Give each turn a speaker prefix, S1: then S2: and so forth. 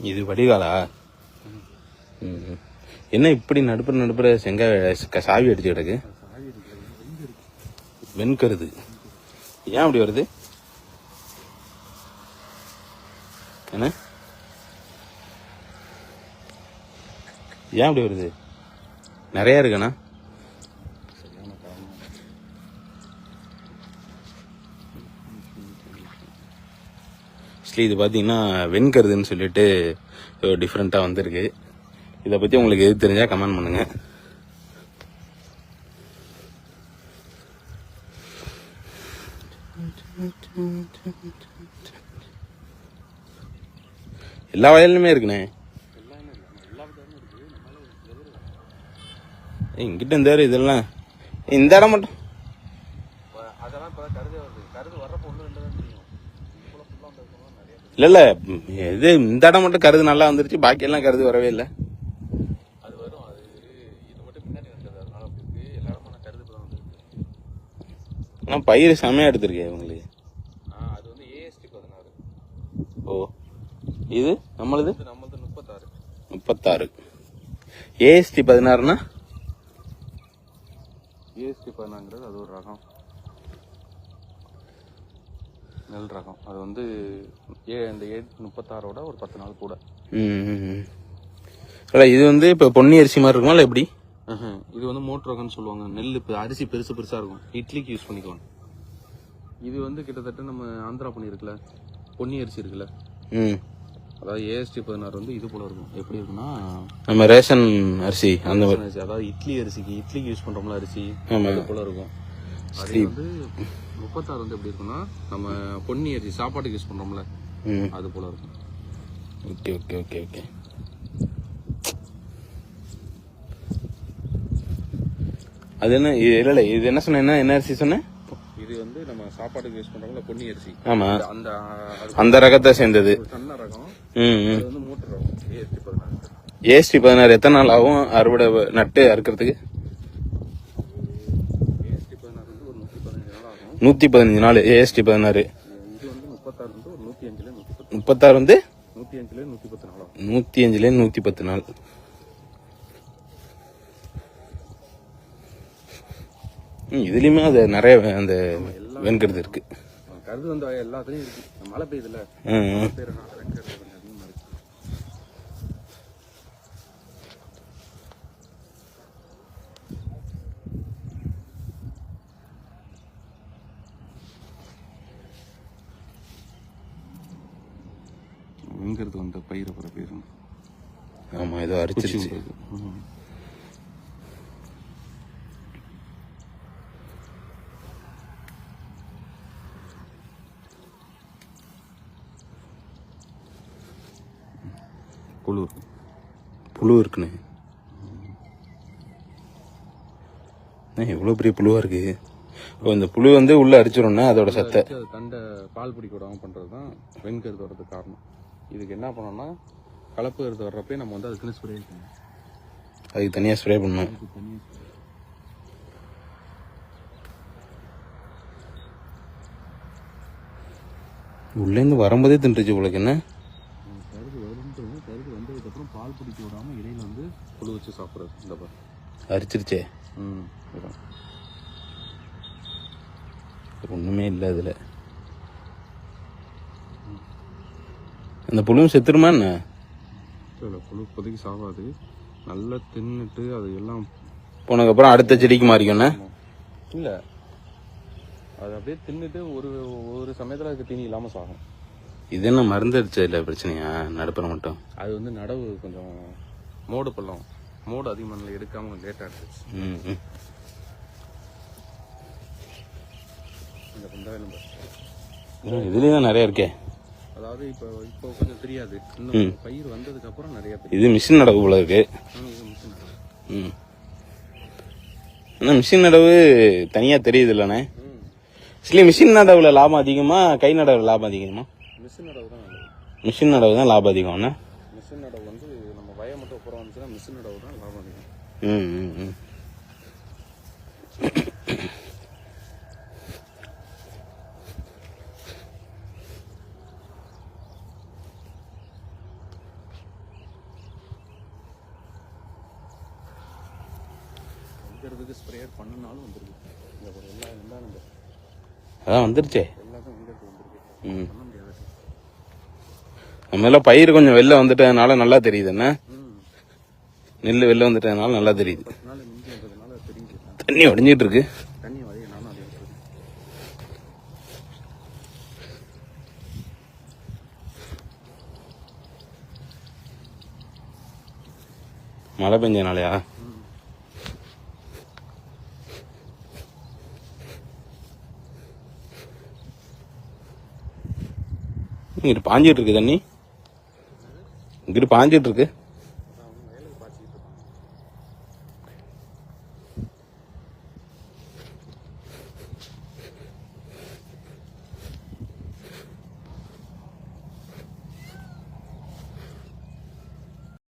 S1: இது வடிகாலா? ம். என்ன இப்படி நடுப்புற நடுப்புற செங்காய் சாவி அடிச்சு கிடக்கு? வெண்கருது. ஏன் அப்படி வருது? என்ன? ஏன் அப்படி வருது? நிறையா இருக்குண்ணா. ஆக்சுவலி இது பார்த்தீங்கன்னா வெண்கருதுன்னு சொல்லிட்டு டிஃப்ரெண்ட்டாக வந்திருக்கு. இதை பற்றி உங்களுக்கு எது தெரிஞ்சால் கமெண்ட் பண்ணுங்கள் எல்லா வயலுமே இருக்குண்ணே. ஏய், இங்கிட்ட இந்த இடம் இதெல்லாம். இந்த இடம் மட்டும்
S2: அதெல்லாம் இப்போ கருது வருது கருது வர்றப்போ ஒன்று ரெண்டு தான் தெரியும் இதுக்குள்ள ஃபுல்லாக வந்து நிறைய
S1: இல்ல இல்ல இது இந்த இடம் மட்டும் கருது நல்லா வந்துருச்சு பாக்கி எல்லாம் கருது வரவே இல்லை.
S2: அது வரும் அது இது மட்டும் பின்னாடி வந்தது அதனால அப்படி இருக்கு. எல்லா இடமும் நான் கருது தான் வந்து
S1: ஆனா பயிர் செமையா எடுத்திருக்கேன் உங்களுக்கு
S2: ஆ அது வந்து ஏஎஸ்டி பதினாறு.
S1: ஓ இது? நம்மளது?
S2: நம்மளது முப்பத்தாறு.
S1: முப்பத்தாறு. ஏஎஸ்டி பதினாறுனா?
S2: ஏஎஸ்டி பதினாங்கிறது அது ஒரு ரகம். நெல் ரகம் அது வந்து ஏ இந்த ஏ முப்பத்தாறோட ஒரு பத்து நாள் கூட.
S1: ம். இல்ல இது வந்து இப்ப பொன்னி அரிசி மாதிரி இருக்குமா இல்ல எப்படி?
S2: இது வந்து மோட்டர் ரகம்னு சொல்லுவாங்க. நெல் இப்போ அரிசி பெருசு பெருசா இருக்கும். இட்லிக்கு யூஸ் பண்ணிக்குவாங்க இது வந்து கிட்டத்தட்ட நம்ம ஆந்திரா பண்ணி இருக்குல்ல? பொன்னி அரிசி இருக்குல்ல?
S1: ம்.
S2: அதாவது ஏஎஸ்டி பதினாறு வந்து இது போல இருக்கும். எப்படி இருக்குன்னா
S1: நம்ம ரேஷன் அரிசி அந்த மாதிரி.
S2: அரிசி, அதாவது இட்லி அரிசிக்கு இட்லிக்கு யூஸ் பண்றோம்ல அரிசி. அது போல இருக்கும். அது வந்து முப்பத்தாறு வந்து எப்படி இருக்குன்னா நம்ம பொன்னி அரிசி சாப்பாட்டுக்கு யூஸ் பண்றோம்ல
S1: ம்.
S2: அது போல இருக்கும்.
S1: Okay okay okay okay. அது என்ன இது இல்ல இல்ல இது என்ன சொன்ன என்ன அரிசி சொன்ன?
S2: இது வந்து நம்ம சாப்பாட்டுக்கு யூஸ் பண்றோம்ல பொன்னி அரிசி.
S1: ஆமா.
S2: அந்த
S1: அந்த ரகத்தை சேர்ந்தது.
S2: சன்ன ரகம்.
S1: ம்
S2: வந்து மோட்டர் ரகம். ஏஎஸ்டி பதினாறு.
S1: ஏஎஸ்டி பதினாறு எத்தனை நாள் ஆகும்? அறுவடை நட்டு அறுக்கிறதுக்கு
S2: ஏஎஸ்டி பதினாறு வந்து ஒரு நூற்றி
S1: நூத்தி பதினஞ்சு நாள். ஏஎஸ்டி பதினாறு
S2: இது வந்து முப்பத்தாறு வந்து நூற்றி அஞ்சுல நூற்றி பத்து நூற்றி நூற்றி நாள்
S1: இதுலயுமே அது நிறைய அந்த வெண்கருது இருக்கு.
S2: கருது வந்து எல்லாத்துலயும் இருக்கு. மழை பெய்யுதுல
S1: ம், ம்.
S2: மழை பெய்யறதுனால வெண்கருது கொஞ்சம் அதிகமா இருக்கு வெண்கருது வந்து பயிரை பிற பேரும்
S1: ஆமா ஏதோ அரிச்சிருச்சு.
S2: குழு
S1: புழு இருக்குண்ணே. என்ன இவ்வளோ பெரிய புழுவா இருக்கு? ஓ இந்த புழு வந்து உள்ள அடிச்சிடும்னா அதோட சத்தை.
S2: தண்டை பால் பிடிக்க விடாம பண்றது தான் வெண்கருது வர்றதுக்கு காரணம். இதுக்கு என்ன பண்ணோம்னா கலப்பு கருது வர்றப்பே நம்ம வந்து அதுக்குன்னு ஸ்ப்ரே பண்ணணும்.
S1: அதுக்கு தனியா ஸ்ப்ரே பண்ணணும்.
S2: தனியாக
S1: உள்ளேருந்து வரும்போதே தின்றுச்சு உங்களுக்கு என்ன?
S2: கருது வரும்ன்றது கருது வந்ததுக்கப்புறம் பால் பிடிக்க விடாம இடையில வந்து புழு வச்சு சாப்பிட்றது. இந்த பாரு.
S1: அரிச்சிருச்சே.
S2: ம்.
S1: ஒண்ணுமே இல்லை அதுல. அந்த புழுவும் செத்துருமா என்ன?
S2: இல்லை புழு இப்போதைக்கு சாவாது. நல்லா தின்னுட்டு அது எல்லாம்
S1: போனதுக்கப்புறம் அடுத்த செடிக்கு மாறிக்கோண்ணே
S2: இல்லை. அது அப்படியே தின்னுட்டு ஒரு ஒரு சமயத்தில் அதுக்கு தீனி இல்லாமல் சாகும்.
S1: இது என்ன மருந்து அடிச்சதுல பிரச்சனையா? நடுப்புற மட்டும்.
S2: அது வந்து நடவு கொஞ்சம் மோடு பள்ளம். மோடு அதிகமாக எடுக்காம கொஞ்சம் லேட்டாக இருந்துச்சு
S1: இதுலயும் தான் நிறைய இருக்கே.
S2: அதாவது இப்போ இப்போ கொஞ்சம் தெரியாது. இன்னும் பயிர் வந்ததுக்கு அப்புறம் நிறைய
S1: இது மிஷின் நடவு போல இருக்கு. ம். ஆனால் மிஷின் நடவு தனியா தெரியுது இல்லைண்ணே. ஆக்சுவலி மிஷின் நடவுல லாபம் அதிகமா கை நடவுல லாபம் அதிகமா?
S2: மிஷின் நடவு தான்
S1: மிஷின் நடவு தான் லாபம் அதிகம்ண்ணே.
S2: மிஷின் நடவு வந்து நம்ம வய மட்டும் அப்புறம் வந்துச்சுன்னா மிஷின் நடவு தான் லாபம் அதிகம்.
S1: ம் ம் ம்.
S2: வந்துருக்கு ஸ்ப்ரேயர் பண்ணுனாலும் வந்துருக்கு இந்த ஒரு எல்லா எல்லா இந்த
S1: அதான் வந்துருச்சே.
S2: எல்லாத்தையும் வந்துருக்கு வந்துருக்கு.
S1: ம்.
S2: பண்ண முடியாது.
S1: நம்ம பயிர் கொஞ்சம் வெளில வந்துட்டதுனால நல்லா தெரியுது என்ன? நெல் வெளில வந்துட்டதுனால நல்லா தெரியுது. தண்ணி உடஞ்சிட்டு இருக்கு. மழை பெஞ்சனாலயா? இங்கிட்டு பாஞ்சிட்டு இருக்கு தண்ணி. இங்கிட்டு பாஞ்சிட்டு இருக்கு.